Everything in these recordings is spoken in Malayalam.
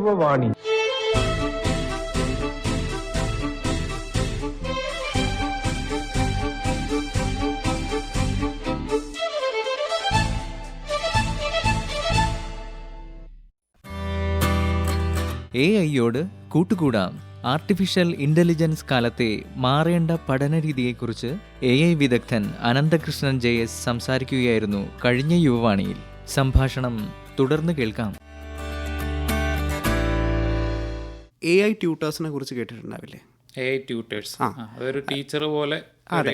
യുവവാണി എ ഐയോട് കൂട്ടുകൂടാം. ആർട്ടിഫിഷ്യൽ ഇന്റലിജൻസ് കാലത്തെ മാറേണ്ട പഠനരീതിയെക്കുറിച്ച് എ ഐ വിദഗ്ധൻ അനന്തകൃഷ്ണൻ ജെ എസ് സംസാരിക്കുകയായിരുന്നു കഴിഞ്ഞ യുവവാണിയിൽ. സംഭാഷണം തുടർന്ന് കേൾക്കാം. എ ഐ ട്യൂട്ടേഴ്സിനെ കുറിച്ച് കേട്ടിട്ടുണ്ടാവില്ലേ? എ ഐ ട്യൂട്ടേഴ്സ് ആ. അതൊരു ടീച്ചർ പോലെ അതെ.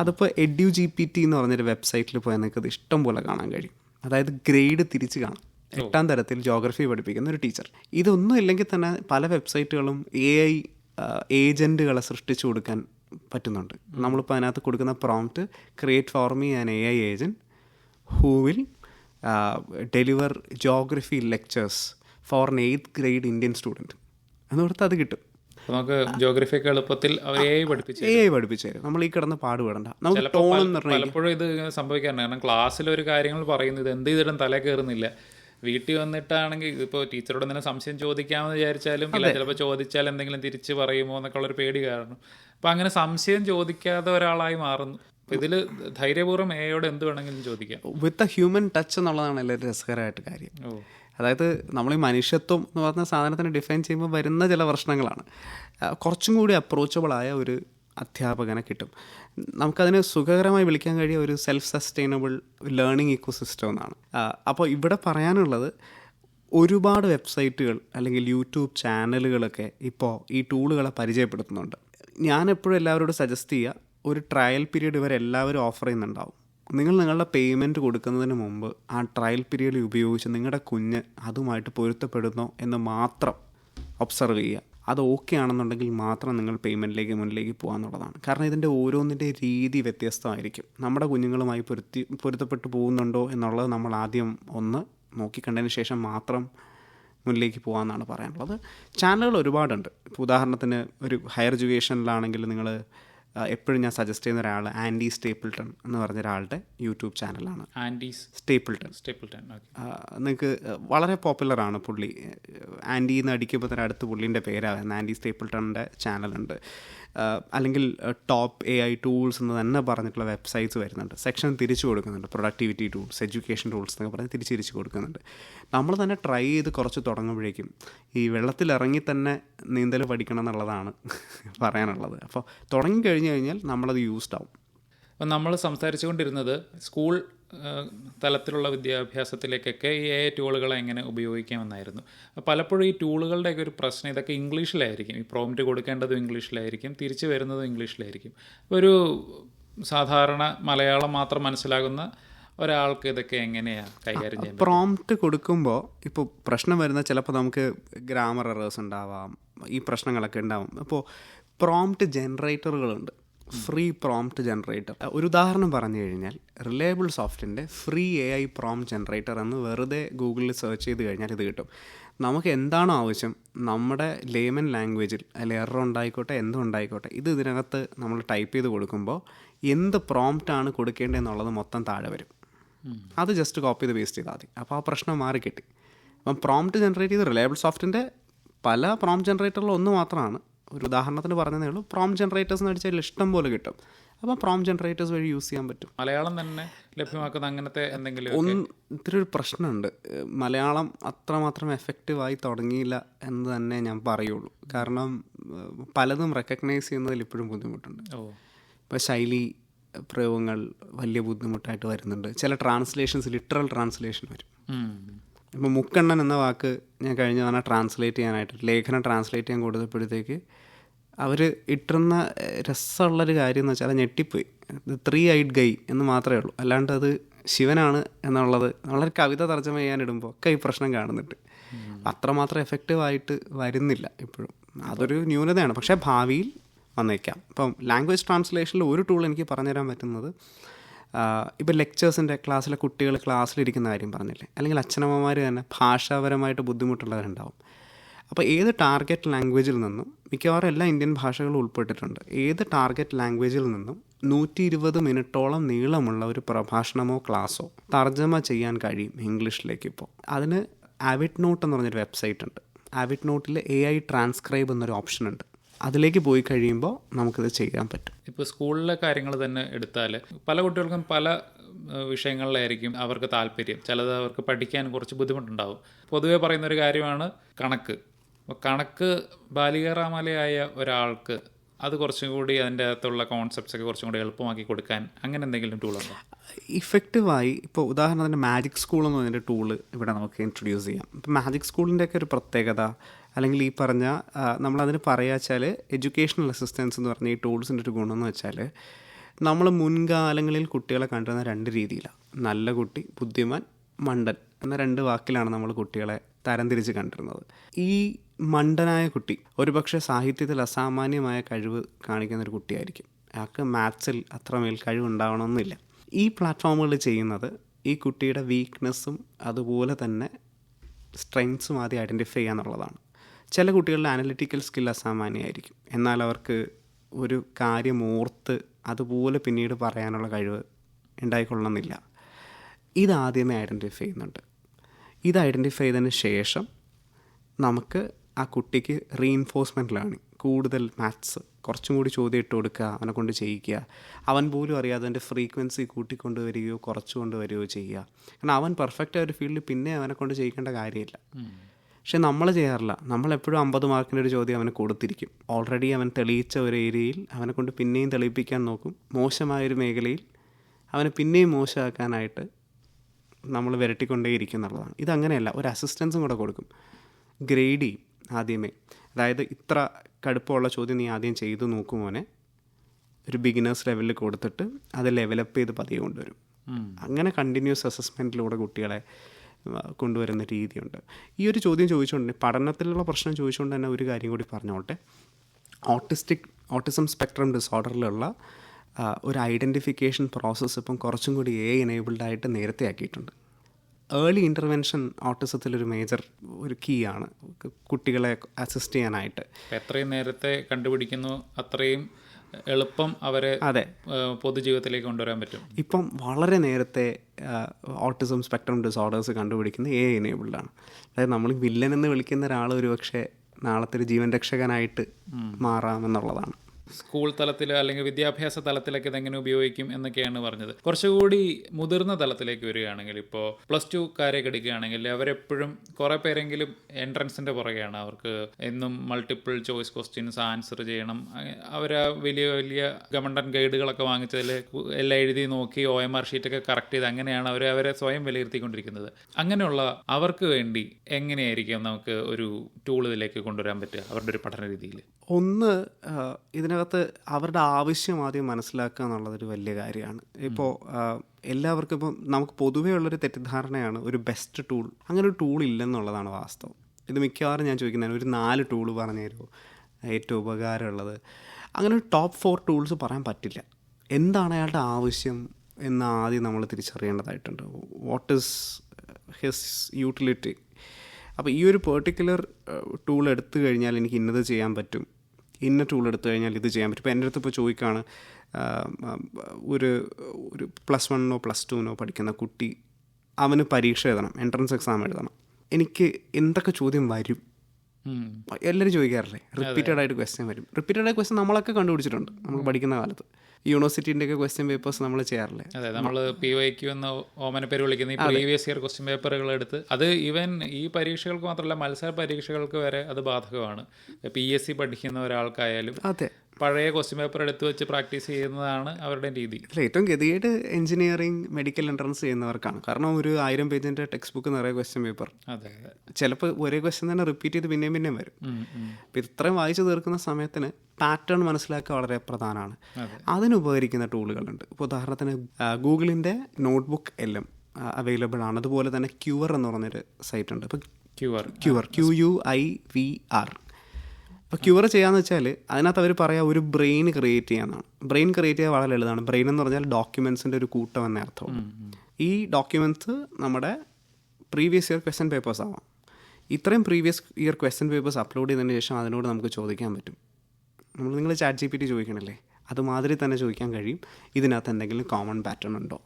അതിപ്പോൾ എഡ്യു ജി പി ടി എന്ന് പറഞ്ഞൊരു വെബ്സൈറ്റിൽ പോയാൽ നിങ്ങൾക്ക് അത് ഇഷ്ടം പോലെ കാണാൻ കഴിയും. അതായത് ഗ്രേഡ് തിരിച്ച് കാണാം. എട്ടാം തരത്തിൽ ജോഗ്രഫി പഠിപ്പിക്കുന്ന ഒരു ടീച്ചർ ഇതൊന്നും ഇല്ലെങ്കിൽ തന്നെ പല വെബ്സൈറ്റുകളും എ ഐ ഏജന്റുകളെ സൃഷ്ടിച്ചു കൊടുക്കാൻ പറ്റുന്നുണ്ട്. നമ്മളിപ്പോൾ അതിനകത്ത് കൊടുക്കുന്ന prompt create for me an A I agent who will deliver geography lectures for an eighth grade Indian student എന്ന് കൊടുത്താൽ അത് കിട്ടും. നമുക്ക് ജോഗ്രഫി ഒക്കെ എളുപ്പത്തിൽ ഐ പഠിപ്പിച്ചു എ പഠിപ്പിച്ചു നമ്മൾ ഈ കിടന്ന് പാടുപെടണ്ട നമുക്ക് ടോൺ പലപ്പോഴും ഇത് സംഭവിക്കാറുണ്ട്. കാരണം ക്ലാസ്സിൽ ഒരു കാര്യങ്ങൾ പറയുന്നു ഇത് എന്ത് ചെയ്തിട്ടും തല കയറുന്നില്ല. വീട്ടിൽ വന്നിട്ടാണെങ്കിൽ ഇപ്പോൾ ടീച്ചറോട് തന്നെ സംശയം ചോദിക്കാമെന്ന് വിചാരിച്ചാലും ഇല്ല ചിലപ്പോൾ ചോദിച്ചാൽ എന്തെങ്കിലും തിരിച്ച് പറയുമോ എന്നൊക്കെ ഉള്ളൊരു പേടി കാരണം. അപ്പം അങ്ങനെ സംശയം ചോദിക്കാതെ ഒരാളായി മാറുന്നു. ഇതിൽ ധൈര്യപൂർവം എയോട് എന്ത് വേണമെങ്കിലും ചോദിക്കാം. വിത്ത് എ ഹ്യൂമൻ ടച്ച് എന്നുള്ളതാണ് എല്ലാവരും രസകരമായിട്ട് കാര്യം. ഓ. അതായത് നമ്മൾ ഈ മനുഷ്യത്വം എന്ന് പറഞ്ഞ സാധനത്തിനെ ഡിഫൈൻ ചെയ്യുമ്പോൾ വരുന്ന ചില പ്രശ്നങ്ങളാണ്. കുറച്ചും കൂടി അപ്രോച്ചബിളായ ഒരു അധ്യാപകനെ കിട്ടും. നമുക്കതിനെ സുഖകരമായി വിളിക്കാൻ കഴിയ ഒരു self sustainable learning ecosystem എന്നാണ് അപ്പോൾ ഇവിടെ പറയാനുള്ളത് ഒരുപാട് വെബ്സൈറ്റുകൾ അല്ലെങ്കിൽ യൂട്യൂബ് ചാനലുകളൊക്കെ ഇപ്പോൾ ഈ ടൂളുകളെ പരിചയപ്പെടുത്തുന്നുണ്ട്. ഞാൻ എപ്പോഴും എല്ലാവരോടും സജസ്റ്റ് ചെയ്യുക ഒരു ട്രയൽ പീരീഡ് ഇവർ എല്ലാവരും ഓഫർ ചെയ്യുന്നുണ്ടാവും. നിങ്ങൾ നിങ്ങളുടെ പേയ്മെന്റ് കൊടുക്കുന്നതിന് മുമ്പ് ആ ട്രയൽ പീരീഡ് ഉപയോഗിച്ച് നിങ്ങളുടെ കുഞ്ഞ് അതുമായിട്ട് പൊരുത്തപ്പെടുന്നോ എന്ന് മാത്രം ഒബ്സർവ് ചെയ്യുക. അത് ഓക്കെ ആണെന്നുണ്ടെങ്കിൽ മാത്രം നിങ്ങൾ പേയ്മെന്റിലേക്ക് മുന്നിലേക്ക് പോകാമെന്നുള്ളതാണ് കാരണം ഇതിന്റെ ഓരോന്നിന്റെ രീതി വ്യത്യസ്തമായിരിക്കും. നമ്മുടെ കുഞ്ഞുങ്ങളുമായി പൊരുത്തി പൊരുത്തപ്പെട്ടു പോകുന്നുണ്ടോ എന്നുള്ളത് നമ്മൾ ആദ്യം ഒന്ന് നോക്കിക്കണ്ടതിന് ശേഷം മാത്രം മുന്നിലേക്ക് പോകാമെന്നാണ് പറയാനുള്ളത്. ചാനലുകൾ ഒരുപാടുണ്ട്. ഇപ്പോൾ ഉദാഹരണത്തിന് ഒരു ഹയർ എഡ്യൂക്കേഷനിലാണെങ്കിൽ നിങ്ങൾ എപ്പോഴും ഞാൻ സജസ്റ്റ് ചെയ്യുന്ന ഒരാൾ ആൻഡി സ്റ്റേപ്പിൾട്ടൺ എന്ന് പറഞ്ഞ ഒരാളുടെ യൂട്യൂബ് ചാനലാണ്. Andy Stapleton. സ്റ്റേപ്പിൾട്ടൺ നിങ്ങൾക്ക് വളരെ പോപ്പുലറാണ് പുള്ളി. ആൻഡി എന്ന് അടിക്കുമ്പോൾ തന്നെ അടുത്ത് പുള്ളീന്റെ പേരാണ് ആൻഡി സ്റ്റേപ്പിൾട്ടണിന്റെ ചാനലുണ്ട് അല്ലെങ്കിൽ ടോപ്പ് എ ഐ ടൂൾസ് എന്ന് തന്നെ പറഞ്ഞിട്ടുള്ള വെബ്സൈറ്റ്സ് വരുന്നുണ്ട്. സെക്ഷൻ തിരിച്ചു കൊടുക്കുന്നുണ്ട്. പ്രൊഡക്ടിവിറ്റി ടൂൾസ് എഡ്യൂക്കേഷൻ ടൂൾസ് എന്നൊക്കെ പറഞ്ഞ് തിരിച്ച് തിരിച്ച് കൊടുക്കുന്നുണ്ട്. നമ്മൾ തന്നെ ട്രൈ ചെയ്ത് കുറച്ച് തുടങ്ങുമ്പോഴേക്കും ഈ വെള്ളത്തിലിറങ്ങി തന്നെ നീന്തൽ പഠിക്കണം എന്നുള്ളതാണ് പറയാനുള്ളത്. അപ്പോൾ തുടങ്ങി കഴിഞ്ഞ് കഴിഞ്ഞാൽ നമ്മളത് യൂസ്ഡ് ആവും. അപ്പം നമ്മൾ സംസാരിച്ചുകൊണ്ടിരുന്നത് സ്കൂൾ തലത്തിലുള്ള വിദ്യാഭ്യാസത്തിലേക്കൊക്കെ ഈ എ ടൂളുകളെ എങ്ങനെ ഉപയോഗിക്കാമെന്നായിരുന്നു. പലപ്പോഴും ഈ ടൂളുകളുടെയൊക്കെ ഒരു പ്രശ്നം ഇതൊക്കെ ഇംഗ്ലീഷിലായിരിക്കും. ഈ പ്രോംറ്റ് കൊടുക്കേണ്ടതും ഇംഗ്ലീഷിലായിരിക്കും തിരിച്ചു വരുന്നതും ഇംഗ്ലീഷിലായിരിക്കും. ഒരു സാധാരണ മലയാളം മാത്രം മനസ്സിലാകുന്ന ഒരാൾക്ക് ഇതൊക്കെ എങ്ങനെയാണ് കൈകാര്യം ചെയ്യുന്നത് പ്രോംപ്റ്റ് കൊടുക്കുമ്പോൾ ഇപ്പോൾ പ്രശ്നം വരുന്ന ചിലപ്പോൾ നമുക്ക് ഗ്രാമർ എറേഴ്സ് ഉണ്ടാവാം ഈ പ്രശ്നങ്ങളൊക്കെ ഉണ്ടാവും. അപ്പോൾ പ്രോംപ്റ്റ് ജനറേറ്ററുകളുണ്ട് ഫ്രീ പ്രോംപ്റ്റ് ജനറേറ്റർ ഒരു ഉദാഹരണം പറഞ്ഞു കഴിഞ്ഞാൽ reliable സോഫ്റ്റിന്റെ free A I prompt generator എന്ന് വെറുതെ ഗൂഗിളിൽ സെർച്ച് ചെയ്ത് കഴിഞ്ഞാൽ ഇത് കിട്ടും. നമുക്ക് എന്താണോ ആവശ്യം? നമ്മുടെ ലേമൻ ലാംഗ്വേജിൽ അല്ലെ എറർ ഉണ്ടായിക്കോട്ടെ എന്തും ഉണ്ടായിക്കോട്ടെ ഇത് ഇതിനകത്ത് നമ്മൾ ടൈപ്പ് ചെയ്ത് കൊടുക്കുമ്പോൾ എന്ത് പ്രോംപ്റ്റാണ് കൊടുക്കേണ്ടതെന്നുള്ളത് മൊത്തം താഴെ വരും. അത് ജസ്റ്റ് കോപ്പി ചെയ്ത് വേസ്റ്റ് ചെയ്താൽ മതി. അപ്പോൾ ആ പ്രശ്നം മാറി കിട്ടി. അപ്പം പ്രോംപ്റ്റ് ജനറേറ്റ് ചെയ്ത് റിലയബിൾ സോഫ്റ്റിന്റെ പല പ്രോംപ്റ്റ് ജനറേറ്ററിൽ ഒന്ന് മാത്രമാണ്. ഒരു ഉദാഹരണത്തിന് പറഞ്ഞതേ ഉള്ളൂ. പ്രോം ജനറേറ്റേഴ്സ് എന്ന് അടിച്ചാൽ ഇഷ്ടം പോലെ കിട്ടും. അപ്പോൾ പ്രോം ജനറേറ്റേഴ്സ് വഴി യൂസ് ചെയ്യാൻ പറ്റും. മലയാളം തന്നെ ലഭ്യമാക്കുന്ന അങ്ങനത്തെ എന്തെങ്കിലും ഒന്ന് ഇത്തിരി ഒരു പ്രശ്നമുണ്ട്. മലയാളം അത്രമാത്രം എഫക്റ്റീവായി തുടങ്ങിയില്ല എന്ന് തന്നെ ഞാൻ പറയുള്ളൂ. കാരണം പലതും റെക്കഗ്നൈസ് ചെയ്യുന്നതിൽ ഇപ്പോഴും ബുദ്ധിമുട്ടുണ്ട്. ഇപ്പോൾ ശൈലി പ്രയോഗങ്ങൾ വലിയ ബുദ്ധിമുട്ടായിട്ട് വരുന്നുണ്ട്. ചില ട്രാൻസ്ലേഷൻസ് ലിറ്ററൽ ട്രാൻസ്ലേഷൻ വരും. ഇപ്പോൾ മുക്കണ്ണൻ എന്ന വാക്ക് ഞാൻ കഴിഞ്ഞ തവണ ട്രാൻസ്ലേറ്റ് ചെയ്യാനായിട്ട് ലേഖനം ട്രാൻസ്ലേറ്റ് ചെയ്യാൻ കൊടുത്തപ്പോഴത്തേക്ക് അവർ ഇട്ടുന്ന രസമുള്ളൊരു കാര്യം എന്ന് വെച്ചാൽ അത് ഞെട്ടിപ്പോയി. ത്രീ ഐഡ് ഗൈ എന്ന് മാത്രമേ ഉള്ളൂ. അല്ലാണ്ട് അത് ശിവനാണ് എന്നുള്ളത്. നമ്മളൊരു കവിത തർജമ ചെയ്യാനിടുമ്പോൾ ഒക്കെ ഈ പ്രശ്നം കാണുന്നുണ്ട്. അത്രമാത്രം എഫക്റ്റീവായിട്ട് വരുന്നില്ല ഇപ്പോഴും. അതൊരു ന്യൂനതയാണ്. പക്ഷേ ഭാവിയിൽ വന്നേക്കാം. ഇപ്പം ലാംഗ്വേജ് ട്രാൻസ്ലേഷനിൽ ഒരു ടൂൾ എനിക്ക് പറഞ്ഞുതരാൻ പറ്റുന്നത് ഇപ്പോൾ ലെക്ചേഴ്സിന്റെ ക്ലാസ്സിലെ കുട്ടികൾ ക്ലാസ്സിലിരിക്കുന്ന കാര്യം പറഞ്ഞില്ലേ? അല്ലെങ്കിൽ അച്ഛനമ്മമാർ തന്നെ ഭാഷാപരമായിട്ട് ബുദ്ധിമുട്ടുള്ളവരുണ്ടാവും. അപ്പോൾ ഏത് ടാർഗറ്റ് ലാംഗ്വേജിൽ നിന്നും മിക്കവാറും എല്ലാ ഇന്ത്യൻ ഭാഷകളും ഉൾപ്പെട്ടിട്ടുണ്ട്. ഏത് ടാർഗറ്റ് ലാംഗ്വേജിൽ നിന്നും നൂറ്റി ഇരുപത് മിനിറ്റോളം നീളമുള്ള ഒരു പ്രഭാഷണമോ ക്ലാസ്സോ തർജമ ചെയ്യാൻ കഴിയും ഇംഗ്ലീഷിലേക്ക് ഇപ്പോൾ. അതിന് ആവിറ്റ് നോട്ട് എന്ന് പറഞ്ഞൊരു വെബ്സൈറ്റ് ഉണ്ട്. ആവിറ്റ് നോട്ടിൽ എ ഐ ട്രാൻസ്ക്രൈബ് എന്നൊരു ഓപ്ഷൻ ഉണ്ട്. അതിലേക്ക് പോയി കഴിയുമ്പോൾ നമുക്കിത് ചെയ്യാൻ പറ്റും. ഇപ്പോൾ സ്കൂളിലെ കാര്യങ്ങൾ തന്നെ എടുത്താൽ പല കുട്ടികൾക്കും പല വിഷയങ്ങളിലായിരിക്കും അവർക്ക് താല്പര്യം. ചിലത് അവർക്ക് പഠിക്കാൻ കുറച്ച് ബുദ്ധിമുട്ടുണ്ടാവും. പൊതുവേ പറയുന്ന ഒരു കാര്യമാണ് കണക്ക്. അപ്പോൾ കണക്ക് ബാലികറാമലയായ ഒരാൾക്ക് അത് കുറച്ചും കൂടി അതിന്റെ അകത്തുള്ള കോൺസെപ്റ്റ്സ് ഒക്കെ കുറച്ചും കൂടി എളുപ്പമാക്കി കൊടുക്കാൻ അങ്ങനെ എന്തെങ്കിലും ടൂളുണ്ടോ ഇഫക്റ്റീവായി ഇപ്പോൾ ഉദാഹരണത്തിന് മാജിക് സ്കൂൾ എന്ന് പറഞ്ഞൊരു ടൂൾ ഇവിടെ നമുക്ക് ഇൻട്രൊഡ്യൂസ് ചെയ്യാം. ഇപ്പോൾ മാജിക് സ്കൂളിന്റെയൊക്കെ ഒരു പ്രത്യേകത അല്ലെങ്കിൽ ഈ പറഞ്ഞ നമ്മളതിന് പറയുക വെച്ചാൽ എഡ്യൂക്കേഷണൽ അസിസ്റ്റൻസ് എന്ന് പറഞ്ഞ ഈ ടൂൾസിന്റെ ഒരു ഗുണം എന്ന് വെച്ചാൽ നമ്മൾ മുൻകാലങ്ങളിൽ കുട്ടികളെ കണ്ടിരുന്ന രണ്ട് രീതിയിലാണ് നല്ല കുട്ടി ബുദ്ധിമാൻ മണ്ടൻ എന്ന രണ്ട് വാക്കിലാണ് നമ്മൾ കുട്ടികളെ തരംതിരിച്ച് കണ്ടിരുന്നത്. ഈ മണ്ടനായ കുട്ടി. ഒരുപക്ഷെ സാഹിത്യത്തിൽ അസാമാന്യമായ കഴിവ് കാണിക്കുന്ന ഒരു കുട്ടിയായിരിക്കും. അയാൾക്ക് മാത്സിൽ അത്രമേൽ കഴിവുണ്ടാവണമെന്നില്ല. ഈ പ്ലാറ്റ്ഫോമുകൾ ചെയ്യുന്നത് ഈ കുട്ടിയുടെ വീക്ക്നെസ്സും അതുപോലെ തന്നെ സ്ട്രെങ്സും ആദ്യം ഐഡന്റിഫൈ ചെയ്യുക എന്നുള്ളതാണ്. ചില കുട്ടികളുടെ അനലിറ്റിക്കൽ സ്കിൽ അസാമാന്യമായിരിക്കും. എന്നാൽ അവർക്ക് ഒരു കാര്യം ഓർത്ത് അതുപോലെ പിന്നീട് പറയാനുള്ള കഴിവ് ഉണ്ടായിക്കൊള്ളണമെന്നില്ല. ഇതാദ്യമേ ഐഡന്റിഫൈ ചെയ്യുന്നുണ്ട്. ഇത് ഐഡന്റിഫൈ ചെയ്തതിന് ശേഷം നമുക്ക് ആ കുട്ടിക്ക് റീഇൻഫോഴ്സ്മെന്റ് ലേണിംഗ് കൂടുതൽ മാത്സ് കുറച്ചും കൂടി ചോദ്യം ഇട്ട് കൊടുക്കുക അവനെ കൊണ്ട് ചെയ്യിക്കുക. അവൻ പോലും അറിയാതെ അതിന്റെ ഫ്രീക്വൻസി കൂട്ടിക്കൊണ്ട് വരികയോ കുറച്ചു കൊണ്ട് വരികയോ ചെയ്യുക. കാരണം അവൻ പെർഫെക്റ്റ് ആയ ഒരു ഫീൽഡിൽ പിന്നെ അവനെ കൊണ്ട് ചെയ്യിക്കേണ്ട കാര്യമില്ല. പക്ഷെ നമ്മൾ ചെയ്യാറില്ല. നമ്മളെപ്പോഴും അമ്പത് മാർക്കിന്റെ ഒരു ചോദ്യം അവന് കൊടുത്തിരിക്കും. ഓൾറെഡി അവൻ തെളിയിച്ച ഒരു ഏരിയയിൽ അവനെ കൊണ്ട് പിന്നെയും തെളിയിപ്പിക്കാൻ നോക്കും. മോശമായൊരു മേഖലയിൽ അവനെ പിന്നെയും മോശമാക്കാനായിട്ട് നമ്മൾ വിരട്ടിക്കൊണ്ടേയിരിക്കും എന്നുള്ളതാണ്. ഇതങ്ങനെയല്ല. ഒരു അസിസ്റ്റൻസും കൂടെ കൊടുക്കും. ഗ്രേഡ് ചെയ്യും. ആദ്യമേ. അതായത് ഇത്ര കടുപ്പമുള്ള ചോദ്യം നീ ആദ്യം ചെയ്തു നോക്കും മോനെ. ഒരു ബിഗിനേഴ്സ് ലെവലിൽ കൊടുത്തിട്ട് അത് ലെവലപ്പ് ചെയ്ത് പതിയെ കൊണ്ടുവരും. അങ്ങനെ കണ്ടിന്യൂസ് അസസ്മെന്റിലൂടെ കുട്ടികളെ കൊണ്ടുവരുന്ന രീതിയുണ്ട്. ഈ ഒരു ചോദ്യം ചോദിച്ചുകൊണ്ട് പഠനത്തിലുള്ള പ്രശ്നം ചോദിച്ചുകൊണ്ട് തന്നെ ഒരു കാര്യം കൂടി പറഞ്ഞോട്ടെ. ഓട്ടിസ്റ്റിക് ഓട്ടിസം സ്പെക്ട്രം ഡിസോർഡറിലുള്ള ഒരു ഐഡന്റിഫിക്കേഷൻ പ്രോസസ്സ് ഇപ്പം കുറച്ചും കൂടി എ എനേബിൾഡായിട്ട് നേരത്തെ ആക്കിയിട്ടുണ്ട്. ഏർലി ഇന്റർവെൻഷൻ ഓട്ടിസത്തിലൊരു മേജർ ഒരു കീ ആണ്. കുട്ടികളെ അസിസ്റ്റ് ചെയ്യാനായിട്ട്. എത്രയും നേരത്തെ കണ്ടുപിടിക്കുന്നു അത്രയും എളുപ്പം അവരെ അതെ. പൊതുജീവിതത്തിലേക്ക് കൊണ്ടുവരാൻ പറ്റും. ഇപ്പം വളരെ നേരത്തെ ഓട്ടിസം സ്പെക്ട്രം ഡിസോർഡേഴ്സ് കണ്ടുപിടിക്കുന്ന എ എനേബിൾഡാണ് ആണ്. അതായത് നമ്മൾ വില്ലൻ എന്ന് വിളിക്കുന്ന ഒരാൾ ഒരു പക്ഷേ നാളത്തെ ഒരു ജീവൻ രക്ഷകനായിട്ട് മാറാമെന്നുള്ളതാണ്. സ്കൂൾ തലത്തിൽ അല്ലെങ്കിൽ വിദ്യാഭ്യാസ തലത്തിലൊക്കെ ഇതെങ്ങനെ ഉപയോഗിക്കും എന്നൊക്കെയാണ് പറഞ്ഞത്. കുറച്ചുകൂടി മുതിർന്ന തലത്തിലേക്ക് വരികയാണെങ്കിൽ ഇപ്പോൾ പ്ലസ് ടു കാര്യമൊക്കെ എടുക്കുകയാണെങ്കിൽ അവരെപ്പോഴും കുറേ പേരെങ്കിലും എൻട്രൻസിന്റെ പുറകെയാണ്. അവർക്ക് എന്നും മൾട്ടിപ്പിൾ ചോയ്സ് ക്വസ്റ്റ്യൻസ് ആൻസർ ചെയ്യണം. അവർ വലിയ വലിയ ഗവൺമെന്റ് ഗൈഡുകളൊക്കെ വാങ്ങിച്ചതിൽ എല്ലാം എഴുതി നോക്കി ഒ എം ആർ ഷീറ്റൊക്കെ കറക്റ്റ് ചെയ്ത് അങ്ങനെയാണ് അവർ അവരെ സ്വയം വിലയിരുത്തിക്കൊണ്ടിരിക്കുന്നത്. അങ്ങനെയുള്ള അവർക്ക് വേണ്ടി എങ്ങനെയായിരിക്കും നമുക്ക് ഒരു ടൂൾ ഇതിലേക്ക് കൊണ്ടുവരാൻ പറ്റുക? അവരുടെ ഒരു പഠന രീതിയിൽ ഒന്ന് ആ, ഇതിനകത്ത് അവരുടെ ആവശ്യം ആദ്യം മനസ്സിലാക്കുക എന്നുള്ളതൊരു വലിയ കാര്യമാണ്. ഇപ്പോൾ എല്ലാവർക്കും ഇപ്പം നമുക്ക് പൊതുവേ ഉള്ളൊരു തെറ്റിദ്ധാരണയാണ് ഒരു ബെസ്റ്റ് ടൂൾ അങ്ങനെ ഒരു ടൂൾ ഇല്ലെന്നുള്ളതാണ് വാസ്തവം. ഇത് മിക്കവാറും ഞാൻ ചോദിക്കുന്നതാണ് ഒരു നാല് ടൂൾ പറഞ്ഞു തരുമോ? ഏറ്റവും ഉപകാരമുള്ളത്. അങ്ങനെ ഒരു ടോപ്പ് ഫോർ ടൂൾസ് പറയാൻ പറ്റില്ല. എന്താണ് അയാളുടെ ആവശ്യം എന്ന് ആദ്യം നമ്മൾ തിരിച്ചറിയേണ്ടതായിട്ടുണ്ട്. വാട്ട് ഇസ് ഹിസ് യൂട്ടിലിറ്റി അപ്പോൾ ഈ ഒരു പെർട്ടിക്കുലർ ടൂൾ എടുത്തു കഴിഞ്ഞാൽ എനിക്ക് ഇന്നത് ചെയ്യാൻ പറ്റും. ഇന്ന ടൂൾ എടുത്തു കഴിഞ്ഞാൽ ഇത് ചെയ്യാൻ പറ്റും. ഇപ്പോൾ എന്റെ അടുത്ത് ഇപ്പോൾ ചോദിക്കുകയാണ് ഒരു ഒരു പ്ലസ് വണ്ണോ പ്ലസ് ടുവിനോ പഠിക്കുന്ന കുട്ടി അവന് പരീക്ഷ എഴുതണം എൻട്രൻസ് എക്സാം എഴുതണം. എനിക്ക് എന്തൊക്കെ ചോദ്യം വരും? എല്ലാവരും ചോദിക്കാറില്ലേ? റിപ്പീറ്റഡ് ആയിട്ട് ക്വസ്റ്റ്യൻ വരും. റിപ്പീറ്റഡ് ആയ ക്വസ്റ്റ്യൻ നമ്മളൊക്കെ കണ്ടുപിടിച്ചിട്ടുണ്ട്. നമ്മൾ പഠിക്കുന്ന കാലത്ത്. യൂണിവേഴ്സിറ്റീന്റെയൊക്കെ ക്വസ്റ്റ്യൻ പേപ്പേഴ്സ് നമ്മൾ ചെയ്യാറില്ലേ? അതെ നമ്മൾ പി വൈ ക്യു എന്ന ഓമന പേര് വിളിക്കുന്ന ഈ പ്രീവിയസ് ഇയർ ക്വസ്റ്റ്യൻ പേപ്പറുകൾ എടുത്ത് അത് ഈവൻ ഈ പരീക്ഷകൾക്ക് മാത്രമല്ല മത്സര പരീക്ഷകൾക്ക് വരെ അത് ബാധകമാണ്. പി എസ് സി പഠിക്കുന്ന ഒരാൾക്കായാലും അതെ. പഴയ ക്വസ്റ്റ്യൻ പേപ്പർ എടുത്ത് വെച്ച് പ്രാക്ടീസ് ചെയ്യുന്നതാണ് അവരുടെ രീതി. അല്ല ഏറ്റവും ഗതികേട് എഞ്ചിനീയറിംഗ് മെഡിക്കൽ എൻട്രൻസ് ചെയ്യുന്നവർക്കാണ്. കാരണം ഒരു ആയിരം പേജിന്റെ ടെക്സ്റ്റ് ബുക്ക് നിറയെ ക്വസ്റ്റ്യൻ പേപ്പർ അതെ ചിലപ്പോൾ ഒരേ ക്വസ്റ്റ്യൻ തന്നെ റിപ്പീറ്റ് ചെയ്ത് പിന്നെയും പിന്നെയും വരും. അപ്പോൾ ഇത്രയും വായിച്ചു തീർക്കുന്ന സമയത്തിന് പാറ്റേൺ മനസ്സിലാക്കുക വളരെ പ്രധാനമാണ്. അതിനുപകരിക്കുന്ന ടൂളുകളുണ്ട് ഇപ്പോൾ ഉദാഹരണത്തിന് ഗൂഗിളിന്റെ നോട്ട്ബുക്ക് എല്ലാം അവൈലബിൾ ആണ്. അതുപോലെ തന്നെ ക്യൂവർ എന്ന് പറഞ്ഞൊരു സൈറ്റ് ഉണ്ട്. ഇപ്പോൾ Q R Quivr Q U I V R. അപ്പോൾ ക്യൂർ ചെയ്യാന്ന് വെച്ചാൽ അതിനകത്ത് അവർ പറയാ ഒരു ബ്രെയിൻ ക്രിയേറ്റ് ചെയ്യാന്നാണ്. ബ്രെയിൻ ക്രിയേറ്റ് ചെയ്യാൻ വളരെ ലളിതമാണ് ബ്രെയിൻ എന്ന് പറഞ്ഞാൽ ഡോക്യുമെൻസിന്റെ ഒരു കൂട്ടം എന്ന അർത്ഥം ഈ ഡോക്യുമെന്റ്സ് നമ്മുടെ പ്രീവിയസ് ഇയർ ക്വസ്റ്റ്യൻ പേപ്പേഴ്സ് ആവാം. ഇത്രയും previous year question papers upload ചെയ്തതിന് ശേഷം അതിനോട് നമുക്ക് ചോദിക്കാൻ പറ്റും. നമ്മൾ നിങ്ങൾ ചാറ്റ് ജി പി ടി ചോദിക്കണല്ലേ? അതുമാതിരി തന്നെ ചോദിക്കാൻ കഴിയും. ഇതിനകത്ത് എന്തെങ്കിലും കോമൺ പാറ്റേൺ ഉണ്ടോ?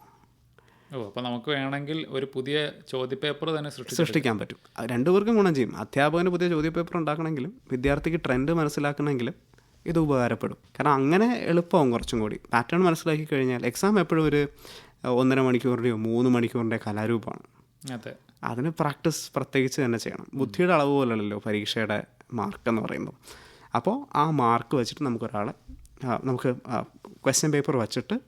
ഓ അപ്പോൾ നമുക്ക് വേണമെങ്കിൽ ഒരു പുതിയ ചോദ്യപേപ്പർ തന്നെ സൃഷ്ടിക്കാൻ പറ്റും. രണ്ടു രണ്ടുപേർക്കും ഗുണം ചെയ്യും. അധ്യാപകന് പുതിയ ചോദ്യപേപ്പർ ഉണ്ടാക്കണമെങ്കിലും വിദ്യാർത്ഥിക്ക് ട്രെൻഡ് മനസ്സിലാക്കണമെങ്കിലും ഇത് ഉപകാരപ്പെടും. കാരണം അങ്ങനെ എളുപ്പമാവും കുറച്ചും കൂടി. പാറ്റേൺ മനസ്സിലാക്കി കഴിഞ്ഞാൽ എക്സാം എപ്പോഴും ഒരു ഒന്നര മണിക്കൂറിന്റെയോ മൂന്ന് മണിക്കൂറിന്റെയോ കലാരൂപമാണ്. അതെ. അതിന് പ്രാക്ടീസ് പ്രത്യേകിച്ച് തന്നെ ചെയ്യണം. ബുദ്ധിയുടെ അളവ് പോലല്ലോ പരീക്ഷയുടെ മാർക്ക് എന്ന് പറയുന്നത്. അപ്പോൾ ആ മാർക്ക് വെച്ചിട്ട് നമുക്കൊരാളെ നമുക്ക് ക്വസ്റ്റ്യൻ പേപ്പർ വച്ചിട്ട്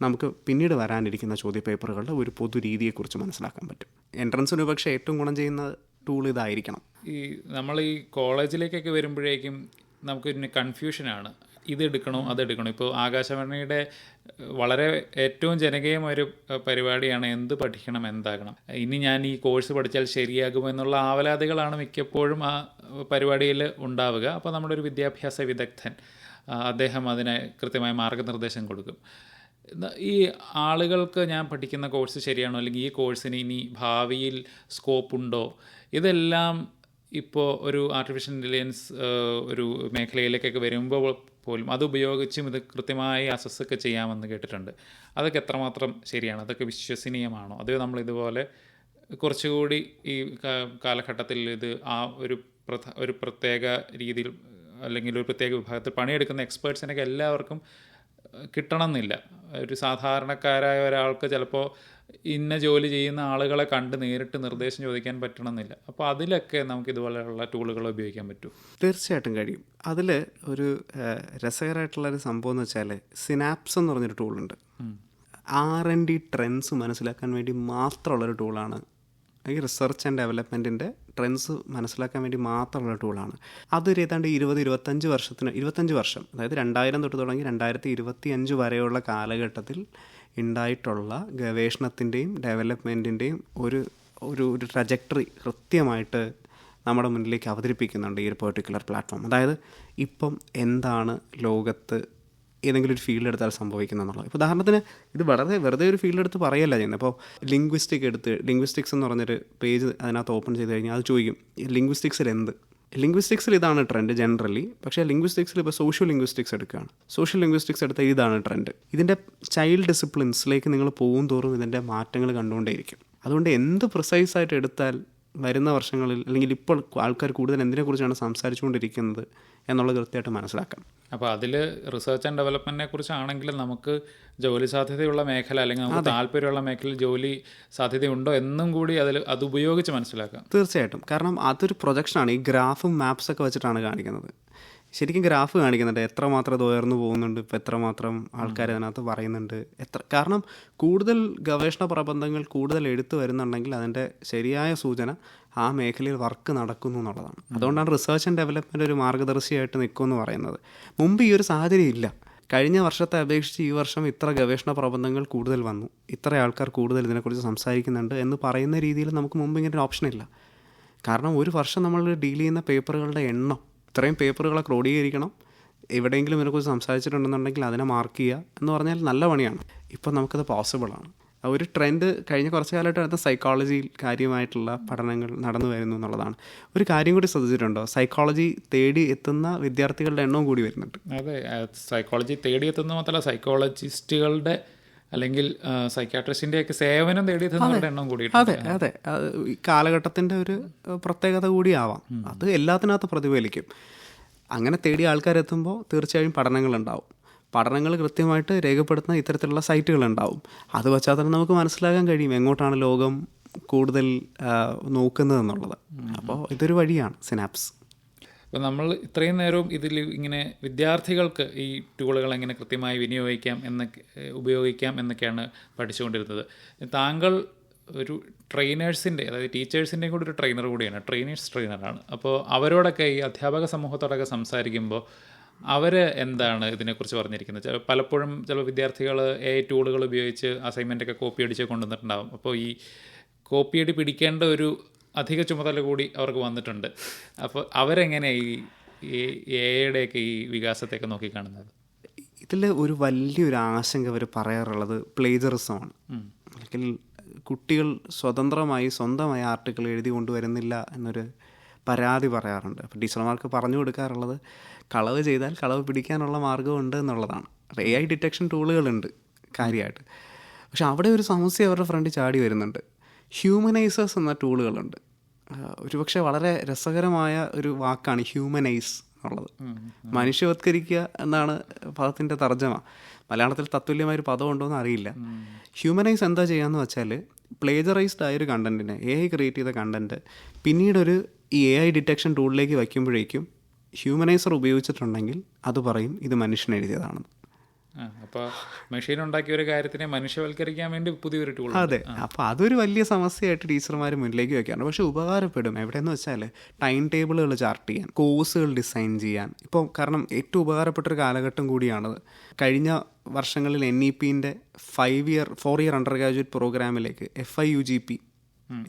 നമുക്ക് പിന്നീട് വരാനിരിക്കുന്ന ചോദ്യ പേപ്പറുകളുടെ ഒരു പൊതു രീതിയെക്കുറിച്ച് മനസ്സിലാക്കാൻ പറ്റും. എൻട്രൻസിന് പക്ഷേ ഏറ്റവും ഗുണം ചെയ്യുന്ന ടൂൾ ഇതായിരിക്കണം. ഈ നമ്മൾ ഈ കോളേജിലേക്കൊക്കെ വരുമ്പോഴേക്കും നമുക്ക് പിന്നെ കൺഫ്യൂഷനാണ് ഇത് എടുക്കണോ അത് എടുക്കണോ? ഇപ്പോൾ ആകാശവാണിയുടെ വളരെ ഏറ്റവും ജനകീയമായ ഒരു പരിപാടിയാണ് എന്ത് പഠിക്കണം എന്താകണം. ഇനി ഞാൻ ഈ കോഴ്സ് പഠിച്ചാൽ ശരിയാകുമോ എന്നുള്ള ആവലാതികളാണ് മിക്കപ്പോഴും ആ പരിപാടിയിൽ ഉണ്ടാവുക. അപ്പോൾ നമ്മുടെ ഒരു വിദ്യാഭ്യാസ വിദഗ്ധൻ അദ്ദേഹം അതിന് കൃത്യമായ മാർഗനിർദ്ദേശം കൊടുക്കും. ഈ ആളുകൾക്ക് ഞാൻ പഠിക്കുന്ന കോഴ്സ് ശരിയാണോ? അല്ലെങ്കിൽ ഈ കോഴ്സിന് ഇനി ഭാവിയിൽ സ്കോപ്പ് ഉണ്ടോ ഇതെല്ലാം ഇപ്പോൾ ഒരു ആർട്ടിഫിഷ്യൽ ഇന്റലിജൻസ് ഒരു മേഖലയിലേക്കൊക്കെ വരുമ്പോൾ പോലും അത് ഉപയോഗിച്ചും ഇത് കൃത്യമായി അസസ്സൊക്കെ ചെയ്യാമെന്ന് കേട്ടിട്ടുണ്ട്. അതൊക്കെ എത്രമാത്രം ശരിയാണ്? അതൊക്കെ വിശ്വസനീയമാണോ? അത് നമ്മൾ ഇതുപോലെ കുറച്ചുകൂടി ഈ കാലഘട്ടത്തിൽ ഇത് ആ ഒരു ഒരു പ്രത്യേക രീതിയിൽ അല്ലെങ്കിൽ ഒരു പ്രത്യേക വിഭാഗത്തിൽ പണിയെടുക്കുന്ന എക്സ്പേർട്സിനൊക്കെ എല്ലാവർക്കും കിട്ടണമെന്നില്ല. ഒരു സാധാരണക്കാരായ ഒരാൾക്ക് ചിലപ്പോൾ ഇന്ന ജോലി ചെയ്യുന്ന ആളുകളെ കണ്ട് നേരിട്ട് നിർദ്ദേശം ചോദിക്കാൻ പറ്റണമെന്നില്ല. അപ്പോൾ അതിലൊക്കെ നമുക്ക് ഇതുപോലെയുള്ള ടൂളുകൾ ഉപയോഗിക്കാൻ പറ്റും. തീർച്ചയായിട്ടും കഴിയും. അതിൽ ഒരു രസകരമായിട്ടുള്ള ഒരു സംഭവം എന്ന് വെച്ചാൽ സിനാപ്സ് എന്ന് പറഞ്ഞൊരു ടൂളുണ്ട് ആർ എൻ ഡി ട്രെൻഡ്സ് മനസ്സിലാക്കാൻ വേണ്ടി മാത്രമുള്ളൊരു ടൂളാണ് ഈ റിസർച്ച് ആൻഡ് ഡെവലപ്മെന്റിന്റെ ട്രെൻഡ്സ് മനസ്സിലാക്കാൻ വേണ്ടി മാത്രമുള്ള ടൂളാണ് അതൊരു ഏതാണ്ട് ഇരുപത് ഇരുപത്തഞ്ച് വർഷത്തിന് ഇരുപത്തഞ്ച് വർഷം അതായത് രണ്ടായിരം തൊട്ട് തുടങ്ങി രണ്ടായിരത്തി ഇരുപത്തി അഞ്ച് വരെയുള്ള കാലഘട്ടത്തിൽ ഉണ്ടായിട്ടുള്ള ഗവേഷണത്തിന്റെയും ഡെവലപ്മെന്റിന്റെയും ഒരു ഒരു ഒരു ട്രജക്ടറി കൃത്യമായിട്ട് നമ്മുടെ മുന്നിലേക്ക് അവതരിപ്പിക്കുന്നുണ്ട് ഈ ഒരു പെർട്ടിക്കുലർ പ്ലാറ്റ്ഫോം അതായത് ഇപ്പം എന്താണ് ലോകത്ത് ഏതെങ്കിലും ഒരു ഫീൽഡ് എടുത്താൽ സംഭവിക്കുന്നത് എന്നുള്ളത്. ഇപ്പോൾ ഉദാഹരണത്തിന് ഇത് വളരെ വെറുതെ ഒരു ഫീൽഡ് എടുത്ത് പറയല്ല ചെയ്യുന്നത്. അപ്പോൾ ലിംഗ്വിസ്റ്റിക് എടുത്ത് ലിംഗ്വിസ്റ്റിക്സ് എന്ന് പറഞ്ഞൊരു പേജ് അതിനകത്ത് ഓപ്പൺ ചെയ്ത് കഴിഞ്ഞാൽ അത് ചോദിക്കും ലിംഗ്വിസ്റ്റിക്സിൽ എന്ത്? ലിംഗ്വിസ്റ്റിക്സിൽ ഇതാണ് ട്രെൻഡ് ജനറലി പക്ഷേ ലിംഗ്വിസ്റ്റിക്സിൽ ഇപ്പോൾ സോഷ്യൽ ലിംഗ്വിസ്റ്റിക്സ് എടുക്കുകയാണ്. സോഷ്യൽ ലിംഗ്വിസ്റ്റിക്സ് എടുത്താൽ ഇതാണ് ട്രെൻഡ് ഇതിന്റെ ചൈൽഡ് ഡിസിപ്ലിൻസിലേക്ക് നിങ്ങൾ പോകും തോറും ഇതിന്റെ മാറ്റങ്ങൾ കണ്ടുകൊണ്ടേയിരിക്കും. അതുകൊണ്ട് എന്ത് പ്രിസൈസ് ആയിട്ട് എടുത്താൽ വരുന്ന വർഷങ്ങളിൽ അല്ലെങ്കിൽ ഇപ്പോൾ ആൾക്കാർ കൂടുതൽ എന്തിനെക്കുറിച്ചാണ് സംസാരിച്ചുകൊണ്ടിരിക്കുന്നത് എന്നുള്ളത് കൃത്യമായിട്ട് മനസ്സിലാക്കാം. അപ്പോൾ അതിൽ റിസർച്ച് ആൻഡ് ഡെവലപ്മെന്റിനെ കുറിച്ചാണെങ്കിലും നമുക്ക് ജോലി സാധ്യതയുള്ള മേഖല അല്ലെങ്കിൽ നമുക്ക് താല്പര്യമുള്ള മേഖലയിൽ ജോലി സാധ്യതയുണ്ടോ എന്നും കൂടി അതിൽ അത് ഉപയോഗിച്ച് മനസ്സിലാക്കാം. തീർച്ചയായിട്ടും. കാരണം അതൊരു പ്രൊജക്ഷനാണ് ഈ ഗ്രാഫും മാപ്സൊക്കെ വെച്ചിട്ടാണ് കാണിക്കുന്നത്. ശരിക്കും ഗ്രാഫ് കാണിക്കുന്നുണ്ട്. എത്രമാത്രം ഇത് ഉയർന്നു പോകുന്നുണ്ട് ഇപ്പോൾ എത്രമാത്രം ആൾക്കാർ അതിനകത്ത് പറയുന്നുണ്ട്. എത്ര കാരണം കൂടുതൽ ഗവേഷണ പ്രബന്ധങ്ങൾ കൂടുതൽ എടുത്തു വരുന്നുണ്ടെങ്കിൽ അതിന്റെ ശരിയായ സൂചന ആ മേഖലയിൽ വർക്ക് നടക്കുന്നു എന്നുള്ളതാണ്. അതുകൊണ്ടാണ് റിസർച്ച് ആൻഡ് ഡെവലപ്മെന്റ് ഒരു മാർഗദർശിയായിട്ട് നിൽക്കുമെന്ന് പറയുന്നത്. മുമ്പ് ഈ ഒരു സാഹചര്യം ഇല്ല. കഴിഞ്ഞ വർഷത്തെ അപേക്ഷിച്ച് ഈ വർഷം ഇത്ര ഗവേഷണ പ്രബന്ധങ്ങൾ കൂടുതൽ വന്നു. ഇത്ര ആൾക്കാർ കൂടുതൽ ഇതിനെക്കുറിച്ച് സംസാരിക്കുന്നുണ്ട് എന്ന് പറയുന്ന രീതിയിൽ നമുക്ക് മുമ്പ് ഇങ്ങനെ ഒരു ഓപ്ഷൻ ഇല്ല. കാരണം ഒരു വർഷം നമ്മൾ ഡീൽ ചെയ്യുന്ന പേപ്പറുകളുടെ എണ്ണം ഇത്രയും പേപ്പറുകളെ ക്രോഡീകരിക്കണം. എവിടെയെങ്കിലും ഇതിനെക്കുറിച്ച് സംസാരിച്ചിട്ടുണ്ടെന്നുണ്ടെങ്കിൽ അതിനെ മാർക്ക് ചെയ്യുക എന്ന് പറഞ്ഞാൽ നല്ല പണിയാണ്. ഇപ്പം നമുക്കത് പോസിബിളാണ് ഒരു ട്രെൻഡ് കഴിഞ്ഞ കുറച്ച് കാലമായിട്ട് സൈക്കോളജിയിൽ കാര്യമായിട്ടുള്ള പഠനങ്ങൾ നടന്നു വരുന്നു എന്നുള്ളതാണ്. ഒരു കാര്യം കൂടി ശ്രദ്ധിച്ചിട്ടുണ്ടോ? സൈക്കോളജി തേടി എത്തുന്ന വിദ്യാർത്ഥികളുടെ എണ്ണവും കൂടി വരുന്നുണ്ട്. അതെ സൈക്കോളജി തേടി എത്തുന്ന മാത്രമല്ല സൈക്കോളജിസ്റ്റുകളുടെ അല്ലെങ്കിൽ സൈക്കാട്രിസ്റ്റിന്റെ ഒക്കെ സേവനം തേടിയെത്തുന്നവരുടെ എണ്ണം കൂടി അതെ അതെ. കാലഘട്ടത്തിന്റെ ഒരു പ്രത്യേകത കൂടിയാവാം. അത് എല്ലാത്തിനകത്ത് പ്രതിഫലിക്കും. അങ്ങനെ തേടി ആൾക്കാരെത്തുമ്പോൾ തീർച്ചയായും പഠനങ്ങളുണ്ടാവും. പഠനങ്ങൾ കൃത്യമായിട്ട് രേഖപ്പെടുത്തുന്ന ഇത്തരത്തിലുള്ള സൈറ്റുകളുണ്ടാവും. അത് വച്ചാൽ തന്നെ നമുക്ക് മനസ്സിലാക്കാൻ കഴിയും എങ്ങോട്ടാണ് ലോകം കൂടുതൽ നോക്കുന്നത് നോക്കുന്നതെന്നുള്ളത്. അപ്പോൾ ഇതൊരു വഴിയാണ് സിനാപ്സ്. അപ്പോൾ നമ്മൾ ഇത്രയും നേരവും ഇതിൽ ഇങ്ങനെ വിദ്യാർത്ഥികൾക്ക് ഈ ടൂളുകൾ എങ്ങനെ കൃത്യമായി വിനിയോഗിക്കാം എന്നൊക്കെ ഉപയോഗിക്കാം എന്നൊക്കെയാണ് പഠിച്ചുകൊണ്ടിരുന്നത്. താങ്കൾ ഒരു ട്രെയിനേഴ്സിന്റെ അതായത് ടീച്ചേഴ്സിന്റെയും കൂടി ഒരു ട്രെയിനർ കൂടിയാണ് ട്രെയിനേഴ്സ് ട്രെയിനറാണ്. അപ്പോൾ അവരോടൊക്കെ ഈ അധ്യാപക സമൂഹത്തോടൊക്കെ സംസാരിക്കുമ്പോൾ അവർ എന്താണ് ഇതിനെക്കുറിച്ച് പറഞ്ഞിരിക്കുന്നത്? ചില പലപ്പോഴും ചില വിദ്യാർത്ഥികൾ എ ടൂളുകൾ ഉപയോഗിച്ച് അസൈൻമെന്റൊക്കെ കോപ്പി അടിച്ച് കൊണ്ടുവന്നിട്ടുണ്ടാകും അപ്പോൾ ഈ കോപ്പിയടി പിടിക്കേണ്ട ഒരു അധിക ചുമതല കൂടി അവർക്ക് വന്നിട്ടുണ്ട്. അപ്പോൾ അവരെങ്ങനെ ഈ എയുടെയൊക്കെ ഈ വികാസത്തെയൊക്കെ നോക്കിക്കാണുന്നത്? ഇതിൽ ഒരു വലിയൊരു ആശങ്ക അവർ പറയാറുള്ളത് പ്ലേജറിസമാണ് അല്ലെങ്കിൽ കുട്ടികൾ സ്വതന്ത്രമായി സ്വന്തമായി ആർട്ടിക്കിൾ എഴുതി കൊണ്ടുവരുന്നില്ല എന്നൊരു പരാതി പറയാറുണ്ട്. അപ്പോൾ ടീച്ചർമാർക്ക് പറഞ്ഞു കൊടുക്കാറുള്ളത് കളവ് ചെയ്താൽ കളവ് പിടിക്കാനുള്ള മാർഗമുണ്ട് എന്നുള്ളതാണ്. എ ഐ ഡിറ്റക്ഷൻ ടൂളുകളുണ്ട് കാര്യമായിട്ട്. പക്ഷെ അവിടെ ഒരു സമസ്യ അവരുടെ ഫ്രണ്ട് ചാടി വരുന്നുണ്ട്. ഹ്യൂമനൈസേഴ്സ് എന്ന ടൂളുകളുണ്ട് ഒരുപക്ഷെ വളരെ രസകരമായ ഒരു വാക്കാണ് ഹ്യൂമനൈസ് എന്നുള്ളത്. മനുഷ്യവത്കരിക്കുക എന്നാണ് പദത്തിന്റെ തർജമ. മലയാളത്തിൽ തത്തുല്യമായ ഒരു പദം ഉണ്ടോ എന്ന് അറിയില്ല ഹ്യൂമനൈസ് എന്താ ചെയ്യാന്ന് വെച്ചാൽ പ്ലേജറൈസ്ഡ് ആയൊരു കണ്ടന്റിനെ എ ഐ ക്രിയേറ്റ് ചെയ്ത കണ്ടന്റ് പിന്നീടൊരു ഈ എ ഐ ഡിറ്റക്ഷൻ ടൂളിലേക്ക് വയ്ക്കുമ്പോഴേക്കും ഹ്യൂമനൈസർ ഉപയോഗിച്ചിട്ടുണ്ടെങ്കിൽ അത് പറയും ഇത് മനുഷ്യൻ എഴുതിയതാണെന്ന്. ആ, അപ്പോൾ മെഷീൻ ഉണ്ടാക്കിയ ഒരു കാര്യത്തിനെ മനുഷ്യവൽക്കരിക്കാൻ വേണ്ടി പുതിയൊരു ടൂൾ അതെ. അപ്പോൾ അതൊരു വലിയ സമസ്യയായിട്ട് ടീച്ചർമാർ മുന്നിലേക്ക് വെക്കാറുണ്ട്. പക്ഷെ ഉപകാരപ്പെടും. എവിടെയെന്ന് വെച്ചാൽ ടൈം ടേബിളുകൾ ചാർട്ട് ചെയ്യാൻ കോഴ്സുകൾ ഡിസൈൻ ചെയ്യാൻ. ഇപ്പോൾ കാരണം ഏറ്റവും ഉപകാരപ്പെട്ട ഒരു കാലഘട്ടം കൂടിയാണത്. കഴിഞ്ഞ വർഷങ്ങളിൽ എൻ ഇ പിന്റെ five year four year undergraduate പ്രോഗ്രാമിലേക്ക് F I U G P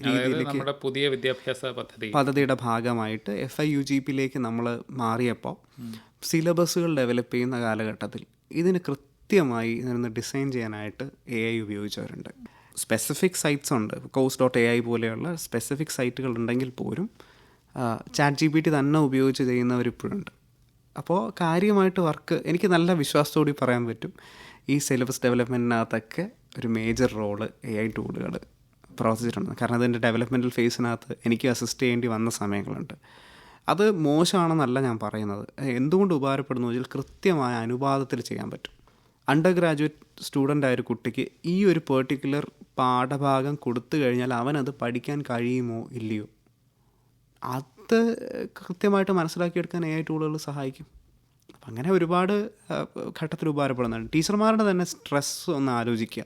രീതിയിലേക്ക് പുതിയ വിദ്യാഭ്യാസ പദ്ധതി. പദ്ധതിയുടെ ഭാഗമായിട്ട് എഫ് ഐ യു ജി പിയിലേക്ക് നമ്മൾ മാറിയപ്പോൾ സിലബസുകൾ ഡെവലപ്പ് ചെയ്യുന്ന കാലഘട്ടത്തിൽ ഇതിന് കൃത്യമായി ഇതിനൊന്ന് ഡിസൈൻ ചെയ്യാനായിട്ട് എ ഐ ഉപയോഗിച്ചവരുണ്ട്. സ്പെസിഫിക് സൈറ്റ്സ് ഉണ്ട്. കോഴ്സ് ഡോട്ട് എ ഐ പോലെയുള്ള സ്പെസിഫിക് സൈറ്റുകൾ ഉണ്ടെങ്കിൽ പോലും ചാറ്റ് ജി പി ടി തന്നെ ഉപയോഗിച്ച് ചെയ്യുന്നവരിപ്പോഴുണ്ട് അപ്പോൾ കാര്യമായിട്ട് വർക്ക് എനിക്ക് നല്ല വിശ്വാസത്തോടെ പറയാൻ പറ്റും. ഈ സിലബസ് ഡെവലപ്മെന്റിനകത്തൊക്കെ ഒരു മേജർ റോൾ എ ഐ ടൂളുകൾ പ്രവർത്തിച്ചിട്ടുണ്ട് കാരണം അതിന്റെ ഡെവലപ്മെന്റൽ ഫേസിനകത്ത് എനിക്ക് അസിസ്റ്റ് ചെയ്യേണ്ടി വന്ന സമയങ്ങളുണ്ട്. അത് മോശമാണെന്നല്ല ഞാൻ പറയുന്നത്. എന്തുകൊണ്ട് ഉപകാരപ്പെടുന്നു വെച്ചാൽ കൃത്യമായ അനുപാതത്തിൽ ചെയ്യാൻ പറ്റും. അണ്ടർ ഗ്രാജുവേറ്റ് സ്റ്റുഡന്റ് ആയ ഒരു കുട്ടിക്ക് ഈ ഒരു പെർട്ടിക്കുലർ പാഠഭാഗം കൊടുത്തു കഴിഞ്ഞാൽ അവനത് പഠിക്കാൻ കഴിയുമോ ഇല്ലയോ? അത് കൃത്യമായിട്ട് മനസ്സിലാക്കിയെടുക്കാൻ എ ഐ ടൂളുകൾ സഹായിക്കും. അപ്പം അങ്ങനെ ഒരുപാട് ഘട്ടത്തിൽ ഉപകാരപ്പെടുന്നുണ്ട്. ടീച്ചർമാരുടെ തന്നെ സ്ട്രെസ് ഒന്ന് ആലോചിക്കുക.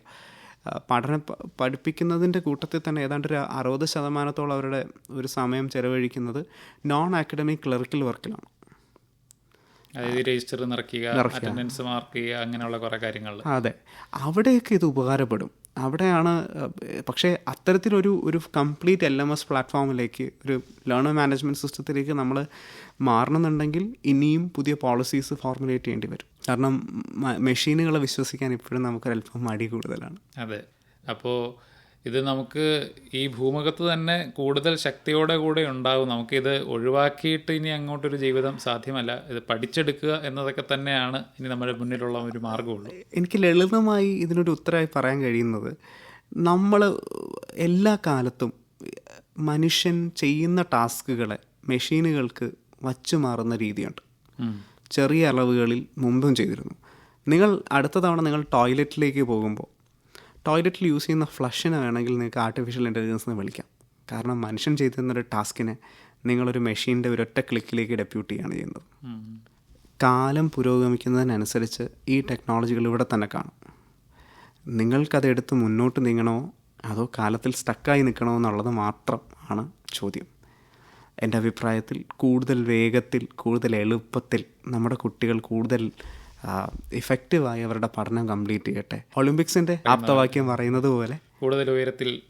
പഠനം പഠിപ്പിക്കുന്നതിന്റെ കൂട്ടത്തിൽ തന്നെ ഏതാണ്ട് ഒരു അറുപത് ശതമാനത്തോളം അവരുടെ ഒരു സമയം ചെലവഴിക്കുന്നത് നോൺ അക്കാഡമിക് ക്ലർക്കിൽ വർക്കിലാണ്. അതായത് രജിസ്റ്റർ നിറക്കുക അറ്റൻഡൻസ് മാർക്ക് ചെയ്യുക അങ്ങനെയുള്ള കുറേ കാര്യങ്ങൾ അതെ. അവിടെയൊക്കെ ഇത് ഉപകാരപ്പെടും. അവിടെയാണ് പക്ഷേ അത്തരത്തിലൊരു ഒരു കംപ്ലീറ്റ് എൽ എം എസ് പ്ലാറ്റ്ഫോമിലേക്ക് ഒരു ലേണർ മാനേജ്മെന്റ് സിസ്റ്റത്തിലേക്ക് നമ്മൾ മാറണമെന്നുണ്ടെങ്കിൽ ഇനിയും പുതിയ പോളിസീസ് ഫോർമുലേറ്റ് ചെയ്യേണ്ടി വരും. കാരണം മെഷീനുകളെ വിശ്വസിക്കാൻ ഇപ്പോഴും നമുക്കൊരല്പം മടി കൂടുതലാണ്. അതെ. അപ്പോൾ ഇത് നമുക്ക് ഈ ഭൂമുഖത്ത് തന്നെ കൂടുതൽ ശക്തിയോടെ കൂടെ ഉണ്ടാവും. നമുക്കിത് ഒഴിവാക്കിയിട്ട് ഇനി അങ്ങോട്ടൊരു ജീവിതം സാധ്യമല്ല. ഇത് പഠിച്ചെടുക്കുക എന്നതൊക്കെ തന്നെയാണ് ഇനി നമ്മുടെ മുന്നിലുള്ള ഒരു മാർഗമുള്ളൂ എനിക്ക് ലളിതമായി ഇതിനൊരു ഉത്തരമായി പറയാൻ കഴിയുന്നത് നമ്മൾ എല്ലാ കാലത്തും മനുഷ്യൻ ചെയ്യുന്ന ടാസ്കുകളെ മെഷീനുകൾക്ക് വച്ചു മാറുന്ന രീതിയുണ്ട്. ചെറിയ അളവുകളിൽ മുമ്പും ചെയ്തിരുന്നു. നിങ്ങൾ അടുത്ത തവണ നിങ്ങൾ ടോയ്ലറ്റിലേക്ക് പോകുമ്പോൾ ടോയ്ലറ്റിൽ യൂസ് ചെയ്യുന്ന ഫ്ലഷിനെ വേണമെങ്കിൽ നിങ്ങൾക്ക് ആർട്ടിഫിഷ്യൽ ഇന്റലിജൻസ് എന്ന് വിളിക്കാം. കാരണം മനുഷ്യൻ ചെയ്തിരുന്നൊരു ടാസ്കിനെ നിങ്ങളൊരു മെഷീന്റെ ഒരൊറ്റ ക്ലിക്കിലേക്ക് ഡെപ്യൂട്ട് ചെയ്യുന്നത്. കാലം പുരോഗമിക്കുന്നതിനനുസരിച്ച് ഈ ടെക്നോളജികൾ ഇവിടെ തന്നെ കാണും. നിങ്ങൾക്കതെടുത്ത് മുന്നോട്ട് നീങ്ങണോ അതോ കാലത്തിൽ സ്റ്റക്കായി നിൽക്കണോ എന്നുള്ളത് മാത്രം ആണ് ചോദ്യം. എന്റെ അഭിപ്രായത്തിൽ കൂടുതൽ വേഗത്തിൽ കൂടുതൽ എളുപ്പത്തിൽ നമ്മുടെ കുട്ടികൾ കൂടുതൽ ഇഫക്റ്റീവായി അവരുടെ പഠനം കംപ്ലീറ്റ് ചെയ്യട്ടെ. ഒളിമ്പിക്സിന്റെ ആപ്തവാക്യം പറയുന്നത് പോലെ. കൂടുതൽ ഉയരത്തിൽ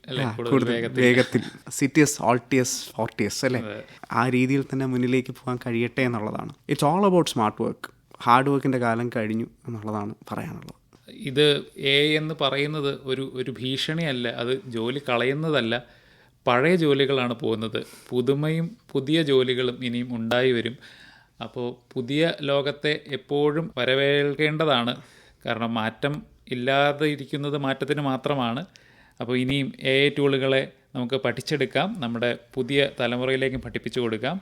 വേഗത്തിൽ. സിറ്റിയസ് ഓൾട്ടിയസ് ഫോർട്ടിയസ് അല്ലേ? ആ രീതിയിൽ തന്നെ മുന്നിലേക്ക് പോകാൻ കഴിയട്ടെ എന്നുള്ളതാണ്. It's all about smart work hard വർക്കിന്റെ കാലം കഴിഞ്ഞു എന്നുള്ളതാണ് പറയാനുള്ളത്. ഇത് എ എന്ന് പറയുന്നത് ഒരു ഒരു ഭീഷണിയല്ല. അത് ജോലി കളയുന്നതല്ല. പഴയ ജോലികളാണ് പോകുന്നത്. പുതുമയും പുതിയ ജോലികളും ഇനിയും ഉണ്ടായി വരും. അപ്പോൾ പുതിയ ലോകത്തെ എപ്പോഴും വരവേൽക്കേണ്ടതാണ്. കാരണം മാറ്റം ഇല്ലാതെ ഇരിക്കുന്നത് മാറ്റത്തിന് മാത്രമാണ്. അപ്പോൾ ഇനിയും എ ഐ ടൂളുകളെ നമുക്ക് പഠിച്ചെടുക്കാം. നമ്മുടെ പുതിയ തലമുറയിലേക്കും പഠിപ്പിച്ചു കൊടുക്കാം.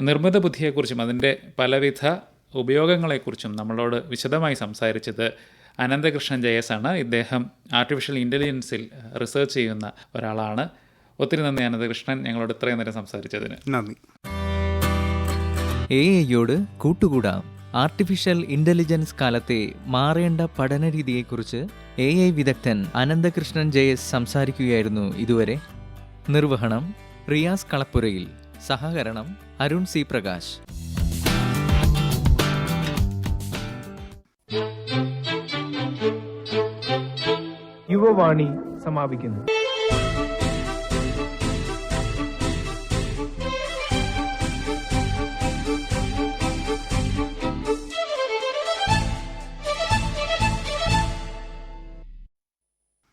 നിർമ്മിത ബുദ്ധിയെക്കുറിച്ചും അതിന്റെ പലവിധ ഉപയോഗങ്ങളെക്കുറിച്ചും നമ്മളോട് വിശദമായി സംസാരിച്ചത് അനന്തകൃഷ്ണൻ ജയസ് ആണ്. ഇദ്ദേഹം ആർട്ടിഫിഷ്യൽ ഇന്റലിജൻസിൽ റിസർച്ച് ചെയ്യുന്ന ഒരാളാണ്. ഒത്തിരി നന്ദി അനന്തകൃഷ്ണൻ ഞങ്ങളോട് ഇത്രയും നേരം സംസാരിച്ചതിന്. നന്ദി. എ ഐയോട് കൂട്ടുകൂടാം. ആർട്ടിഫിഷ്യൽ ഇന്റലിജൻസ് കാലത്തെ മാറേണ്ട പഠന രീതിയെക്കുറിച്ച് എ ഐ വിദഗ്ധൻ അനന്തകൃഷ്ണൻ ജയസ് സംസാരിക്കുകയായിരുന്നു ഇതുവരെ. നിർവഹണം റിയാസ് കളപ്പുരയിൽ. സഹകരണം അരുൺ സി പ്രകാശ്. യുവവാണി സമാപിക്കുന്നു.